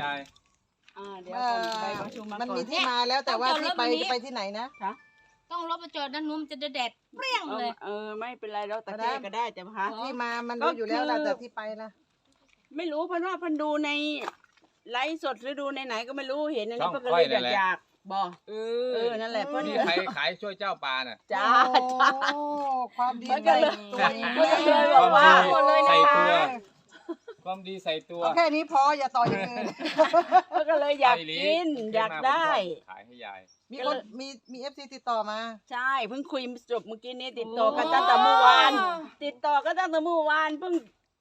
ยายอ่าเดี๋ยวเอ่ก่อนอไปประชุมมามันก่อนมีที่มาแล้วแต่ว่าต้องจอดที่รถไปวันนี้จะไปที่ไหนนะ ต้องรถไปจอดด้านนู้นมันจะแดดเปรี้ยงเอเลอยเออไม่เป็นไรแล้วแต่ก็ได้แค่ก็ได้แต่พะอ๋อที่มามันก็รู้อยู่แล้วล่ะคือแต่ที่ไปล่ะ ไม่รู้เพันว่าเพันดูในไลฟ์สดหรือดูในไหนก็ไม่รู้เห็นอันช่นี้องเพิ่นก็ค่เลอยยนั่นแหละ อยากๆบอกเอเออนั่นแหละเพิ่นนี่ใครขายช่วยเจ้าปลาน่ะ จ้าโอ้ จ้า ความดีมันก็เลยในตัวเองมันก็เลยบอกว่าหมดเลยนะใส่คะตัว ความดีใส่ตัว เอาแค่นี้พออย่าต่ออย่างอื่นเพิ่นก็เลยอยากไอ้ลิกินเจ๊อยากมได้ผมขายให้ยาย มีคนมีมีเอฟซีติดต่อมา ใช่เพิ่งคุยจบเมื่อกี้นี้ติดต่อกันตั้งแต่เมื่อวาน ติดต่อกันตั้งแต่เมื่อวานเพิ่ง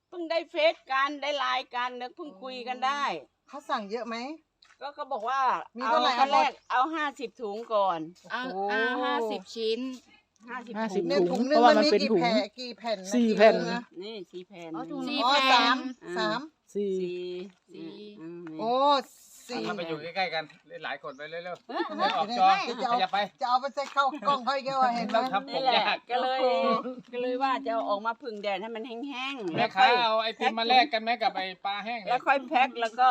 เพิ่งได้เฟซกันได้ไลน์กันแล้วเพิ่งคุยกันได้ เขาสั่งเยอะไหม ก็เขาบอกว่ามีเอาเท่าไหร่ ขั้นเอาหมแรดกเอาห้าสิบถุงก่อนอ่าโอ้โหอ่าห้าสิบชิ้น ห้าสิบห้าสิถุบงเนี่ยถุงนึเพงราะว่ามันมันมีเป็นกี่ถุงแผ่กี่แผ่นนะสี่กี่แผ่นถุงนะนี่สี่แผ่นอ๋อถุงนี่สี่อ๋อแผ่น สามอ่าสามสี่ สี่สี่ อืมโอ้สี่ทำไปอยู่ใกล้ๆกันหลายคนไปเร็วเห็นๆไหมไม่ออกจอจะขเอายับไปจะเอาไปใส่เข้ากล้องเขาอีกแล้วอะเห็นไหมต้องทำนี่แหละก็เลยก็เลยว่าจะเอาออกมาพึ่งแดดให้มันแห้งๆแม่แล้วค่ค้าอยเอาไอติมมาแลกกันไหมกับไอปลาแห้งแล้เนี่วยค่อยแพ็คแล้วก็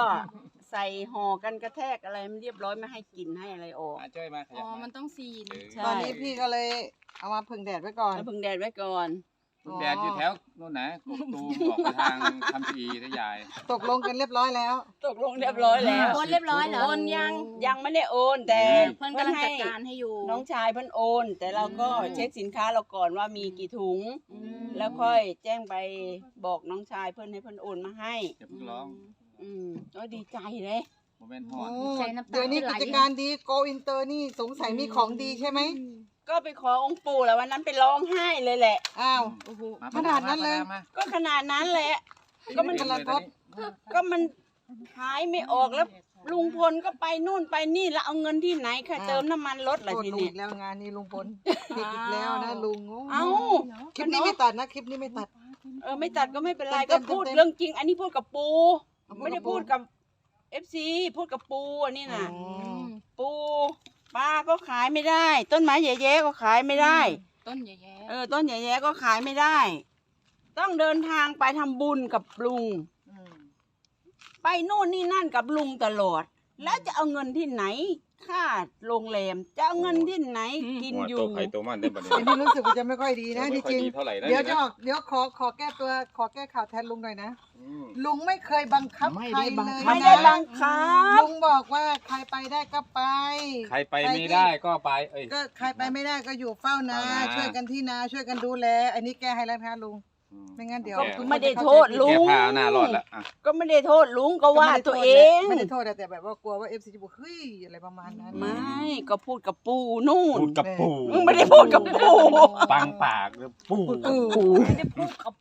ใส่ห่อกันกระแทกอะไรมันเรียบร้อยไม่ให้กินให้อะไรออก อะช่วยมาขอ๋ยัอบมัมานต้องสี่เออใช่ ตอนนี้พี่ก็เลยเอามาพึ่งแดดไว้ก่อน แล้วพึ่งแดดไว้ก่อนแดดอยู่แถวนู่นนะกกตูมออกไปทางคำพีนะยาย ตกลงกันเรียบร้อยแล้ว ตกลงเรียบร้อยแล้ว โอนเรียบร้อยเหรอโอนยังยังไม่ได้โอนแต่เพื่อนกำลังจัดการให้อยู่ น้องชายเพิ่นโอน แต่เราก็อืม เช็คสินค้าเราก่อนว่ามีกี่ถุง อืม แล้วค่อยแจ้งไปบอกน้องชายเพิ่นให้เพิ่นโอนมาให้ อย่าเพิ่งร้อง อืมก็ดีใจเลย โมเมนต์ฮอโอ้ดใจน้ำตาเดี๋ยวนี้จะไหล กิจการดีโกอินเตอร์นี่สงสัยมีของดีใช่ไหมก็ไปขอองค์ปู่แล้ววันนั้นไปร้องไห้เลยแหละ อ้าว โอ้โหมขนาดนั้นเลยมาก็ขนาดนั้นแหละ ก็มัน กำลังพบก็มันขายไม่ออกแล้ว ลุงพลก็ไปนู่นไปนี่แล้วเอาเงินที่ไหนค่ะเติมน้ำมันรถเหรอโทษทีลุงนี้ อีกแล้วงานนี้ลุงพลผิดอีกแล้วนะลุงโเอ้าคลิปนี้ไม่ตัดนะคลิปนี้ไม่ตัด เออไม่ตัดก็ไม่เป็นไรเต็ก็มๆพูดเต็มๆเรื่องจริง อันนี้พูดกับปูเอาพูดกับ ไม่ได้พูดกับเอฟซีพูดกับปูอันนี้น่ะอ๋ออืมปูป้าก็ขายไม่ได้ ต้นไม้แย่ๆก็ขายไม่ได้ ต้นใหญ่เออ ต้นแย่ๆก็ขายไม่ได้ ต้องเดินทางไปทำบุญกับลุงอืมไปโน่นนี่นั่นกับลุงตลอด แล้วจะเอาเงินที่ไหน ค่าโรงแรมจะเอาเงินที่ไหนกินอยู่ ตัวไข่ตัวมันได้บัดนี้อันนี้รู้สึกว่าจะไม่ค่อยดีนะไม่ที่ค่อยจริงดีเท่าไหร่นะเดี๋ยวจะนี่อนะอกเดี๋ยวขอขอแก้ตัวขอแก้ข่าวแทนลุงหน่อยนะ อืม ลุงไม่เคยบังคับไม่ใครได้บังเลยคับไม่นะได้บังคับ ลุงบอกว่าใครไปได้ก็ไป ใครไปไม่ได้ก็ไป เอ้ย ก็ใครไปไม่ได้ก็อยู่เฝ้านา เฝ้านา ช่วยกันที่นาช่วยกันดูแล อันนี้แก้ให้แล้วนะคะลุงอืม ไม่งั้นเดี๋ยวก็ทุกคนไม่ได้จะเข้าโทษใจผิลุแก้งผ้าหน้ารอดละอะก็ไม่ได้โทษลุงก็ว่าตัวเอง ไม่ได้โทษแต่แบบว่ากลัวว่าเอฟซีจะบอกเฮ้ยอะไรประมาณนั้น ไม่ก็พูดกับปูนู่น พูดกับปู่มึงไม่ได้พูดกับปู่ ปังปากเลยปู่ปู่ ไม่ได้พูดกับ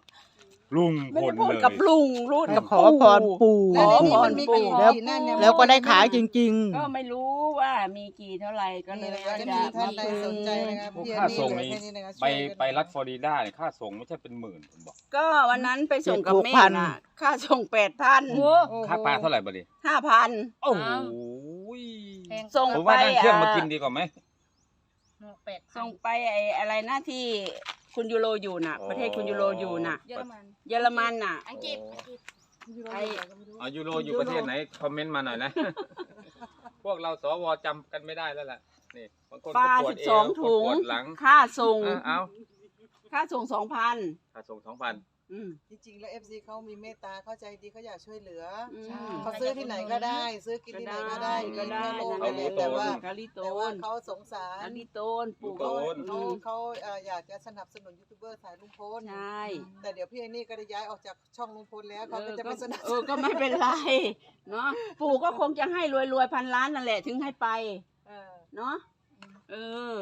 ลุงไม่พได้ลพูดเลยกับลุงพูดกับขอพรปู่ แล้วในนี้ขอพรมันมีปู่กี่แล้วกี่นั่นเนี่ย แล้วก็ได้ขายจริง ก็ไม่รู้ว่ามีกี่เท่าไหร่ก็เลนี่ยนะคะจะมีท่านใดมาสนใจนะครับพวกพี่ค่าอันส่งนี่เหลืนี่อแค่นี้นะคะไปช่วยกันไปรัฐฟลอริดาเนี่ยค่าส่งไม่ใช่เป็นหมื่นผมบอกก็วันนั้นไปส่งกับเจ็ดหกแม่พันน่ะค่าส่งแปดพันโอ้โหค่าปลาเท่าไหร่บัดนี้ห้าพัน โอ้โหแพง ส่งผมไปว่านั่งเครื่องมาอะกินดีกว่าไหมแปดส่งไปไอ้อะไรนะที่ คุณยูโรอยู่น่ะ ประเทศคุณยูโรอยู่น่ะ เยอรมันเยอรมันน่ะ อังกฤษอังกฤษไอ้อายูโรอยู่ประเทศไหนคอมเมนต์มาหน่อยนะ พวกเราสวจำกันไม่ได้แล้วล่ะนี่บางคนปก็ลาปวสิดบเอสองวถุงปวดหลังค่าส่งอะเอาค่าส่งสองพันค่าส่งสองพัน อืม จริงๆ แล้วเอฟซีเขามีเมตตาเข้าใจดีเขาอยากช่วยเหลือออืมเขาซื้อที่ไหนก็ได้ ซื้อกินที่ไหนก็ได้ก็ได้มีนั่นแค่แหโลละนั่นแหละแต่ว่ากาลิโตแต่ว่านเขาสงสารกาลิโตนปู่โตเขานเขาเขาเอ่ออยากจะสนับสนุนยูทูบเบอร์สายลุงพลใช่แต่เดี๋ยวพี่ไอ้นี่ก็ได้ย้ายออกจากช่องลุงพลแล้วเอเขาก็อจะก็ไม่สนับเอสอนุนก็ไม่เป็นไรเนาะปู่ก็คงจะให้รวยๆพันล้านนั่นแหละถึงให้ไป เออเนาะเออ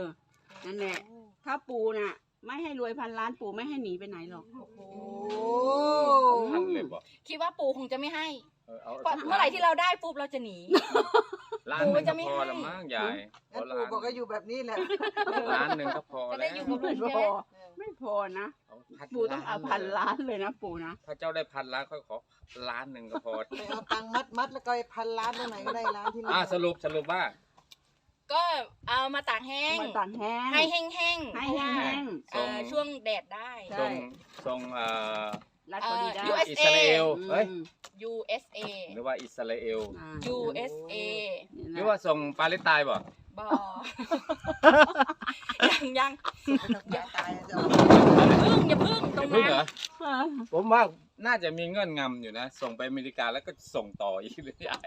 นั่นแหละ ถ้าปู่น่ะ ไม่ให้รวยพันล้านปู่ไม่ให้หนีไปไหนหรอกโอ้โหพันเลยบอกคิดว่าปู่คงจะไม่ให้เออเอาเมื่อไหร่ที่เราได้ปุ๊บเราจะหนี ล้านหนึ่งปู่จะก็ไม่พอให้ละมั้งยายพงั้อนล้าปู่นบอกก็อยู่แบบนี้แหละ ล้านหนึ่งก็พอจะแล้ได้วอยู่กับลุไม่งพใช่ไหมอไม่พอนะ เอาพันปู่ต้องเอาพันล้านเลยนะปู่นะ ถ้าเจ้าได้พันล้านค่อยขอล้านหนึ่งก็พอ ไปเอาตังค์มัดมัดแล้วก็ไปพันล้านตรงไหนก็ได้ล้านที่นี่อ่าสรุปสรุปว่า ก็เอามาตากแห้ง มาตากแห้งให้แห้งๆให้เพราะว่าแห้งเอ่อช่วงแดดได้ ใช่ ส่งส่งเอ่อรัฐฟลอริดาเอ่อ USA อิสราเอลเฮ้ยอืม USA หรือว่าอิสราเอล อ่า USA หรือว่าส่งปาเลสไตน์บ่ บอ ยังยังอย่าตายจะพึ่งอย่าพึ่งตรงพึ่งนั้นเหรอผมว่าน่าจะมีเงื่อนงำอยู่นะ ส่งไปอเมริกาแล้วก็ส่งต่ออีกหรือใหญ่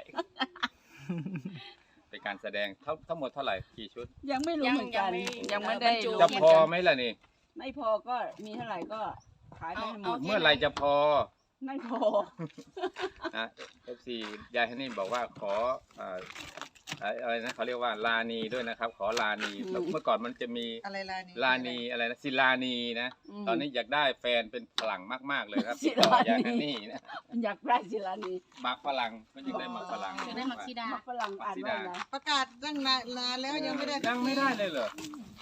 เป็นการแสดงทั้งทั้งหมดเท่าไหร่กี่ชุด ยังไม่รู้ยังเหมือนกันยังไม่ยังไม่ได้บรรจุรู้ จะเหมืนพอกันไหมล่ะนี่ ไม่พอก็มีเท่าไหร่ก็ขายไปให้หมเอาดเอาเมื่อไหรจะพอไม่พอนะเอฟซียายฮันนี่บอกว่าขออ่า อะไรนะเขาเรียกว่าลานีด้วยนะครับ ขอลานีอืมเมื่อก่อนมันจะมีอะไรลานีลานีอะไรนะศิลานีนะมตอนนี้อยากได้แฟนเป็นฝรั่งมาก ๆ เลยครับศิติดลานีต่อยายฮันนี่นะอยากได้ศิลานีมักฝรั่งก็อยากได้มักฝรั่งจะได้มักซิดามักฝรั่งอ่านว่าอะไรประกาศตั้งนานนานแล้วยังไม่ได้ยังไม่ได้เลยเหรอ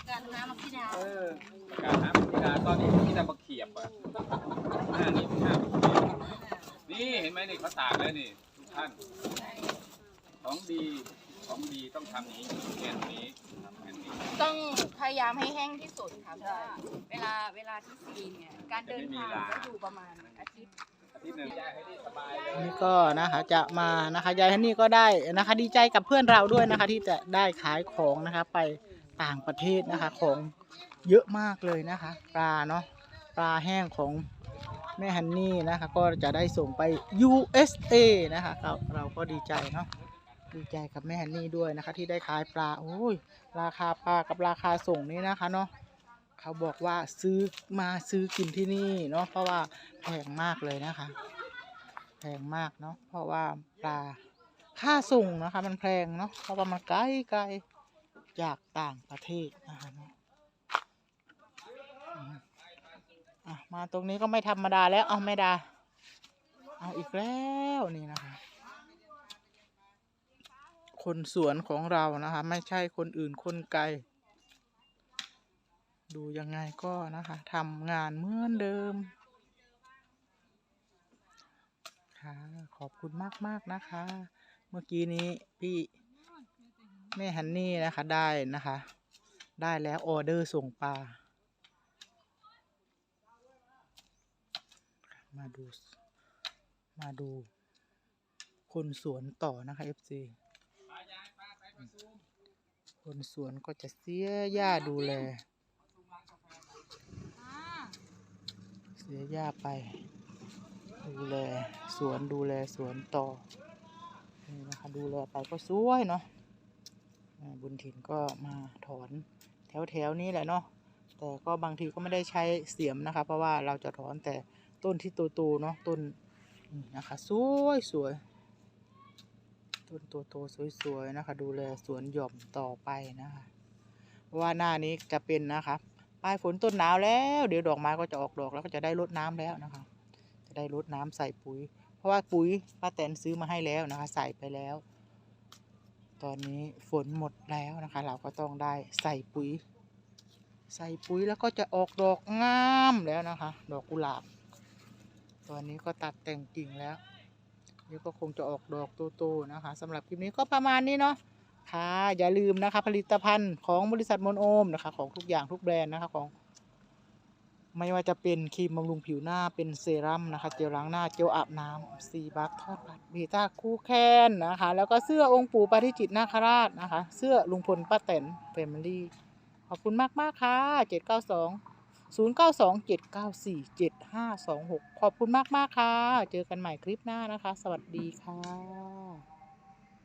การน้ำมักซิดาเออประกาศหาพิธาตอนนี้มีแต่บักเขียบอะหน้านี่หน้าบักเขียบนี่เห็นไหมนี่เขาตากแล้วนี่ทุกท่านของดี ของดีต้องทำอย่างนี้แกนนี้ทำแกนนี้ ต้องพยายามให้แห้งที่สุดค่ะเพราะว่าเวลาเวลาที่ซีนเนี่ยการเดินทางก็อยู่ประมาณอาทิตย์ อาทิตย์หนึ่งยายให้ดีสบายเลย นี่ก็นะคะจะมานะคะยายฮันนี่ก็ได้นะคะดีใจกับเพื่อนเราด้วยนะคะ ที่จะได้ขายของนะคะไปต่างประเทศนะคะของเยอะมากเลยนะคะปลาเนาะปลาแห้งของแม่ฮันนี่นะคะก็จะได้ส่งไป USA นะคะเราเราก็ดีใจเนาะ ดีใจกับแม่ฮันนี่ด้วยนะคะ ที่ได้ขายปลาโอ้ยราคาปลากับราคาส่งนี่นะคะเนาะเขาบอกว่าซื้อมาซื้อกินที่นี่เนาะเพราะว่าแพงมากเลยนะคะแพงมากเนาะเพราะว่าปลาค่าส่งนะคะ มันแพงเนาะเพราะว่ามันไกลไกลจากต่างประเทศนะคะเนาะอืมอะมาตรงนี้ก็ไม่ธรรมดาแล้วเอาไม่ดา เอาอีกแล้วนี่นะคะ คนสวนของเรานะคะ ไม่ใช่คนอื่นคนไกล ดูยังไงก็นะคะทำงานเหมือนเดิม ค่ะ ขอบคุณมากมากนะคะ เมื่อกี้นี้พี่แม่ฮันนี่นะคะได้นะคะ ได้แล้วออเดอร์ส่งปลา มาดู มาดูคนสวนต่อนะคะ FC คนสวนก็จะเสียหญ้าดูแล เสียหญ้าไป ดูแลสวนดูแลสวนต่อ นี่นะคะ ดูแลไปก็สวยเนาะบุญถิ่นก็มาถอนแถวแถวๆนี้แหละเนาะ แต่ก็บางทีก็ไม่ได้ใช้เสียมนะคะ เพราะว่าเราจะถอนแต่ต้นที่โตๆเนาะต้นนี่นะคะ สวยสวย ต้นโตๆสวยๆนะคะ ดูแลสวนหย่อมต่อไปนะคะว่าหน้านี้จะเป็นนะคะปลายฝนต้นหนาวแล้ว เดี๋ยวดอกไม้ก็จะออกดอกแล้วก็จะได้รดน้ำแล้วนะคะ จะได้รดน้ำใส่ปุ๋ย เพราะว่าปุ๋ยป้าแตนซื้อมาให้แล้วนะคะ ใส่ไปแล้ว ตอนนี้ฝนหมดแล้วนะคะ เราก็ต้องได้ใส่ปุ๋ย ใส่ปุ๋ยแล้วก็จะออกดอกงามแล้วนะคะ ดอกกุหลาบ ตอนนี้ก็ตัดแต่งกิ่งแล้ว เดี๋ยวก็คงจะออกดอกโตๆนะคะสำหรับคลิปนี้ก็ประมาณนี้เนาะค่ะอย่าลืมนะคะ ผลิตภัณฑ์ของบริษัทมนโอมนะคะ ของทุกอย่างทุกแบรนด์นะคะของ ไม่ว่าจะเป็นครีมบำรุงผิวหน้าเป็นเซรั่มนะคะเจลล้างหน้าเจลอาบน้ำซีบัคทอดปัดเบต้าคู่แคนนะคะ แล้วก็เสื้อองค์ปู่ปาริจิตนาคราชนะคะ เสื้อลุงพลป้าแตนแฟมิลี่ขอบคุณมากมากๆค่ะเจ็ดเก้าสองศูนย์เก้าสองเจ็ดเก้าสี่เจ็ดห้าสองหกขอบคุณมากมาก ๆ ค่ะ เจอกันใหม่คลิปหน้านะคะ สวัสดีค่ะ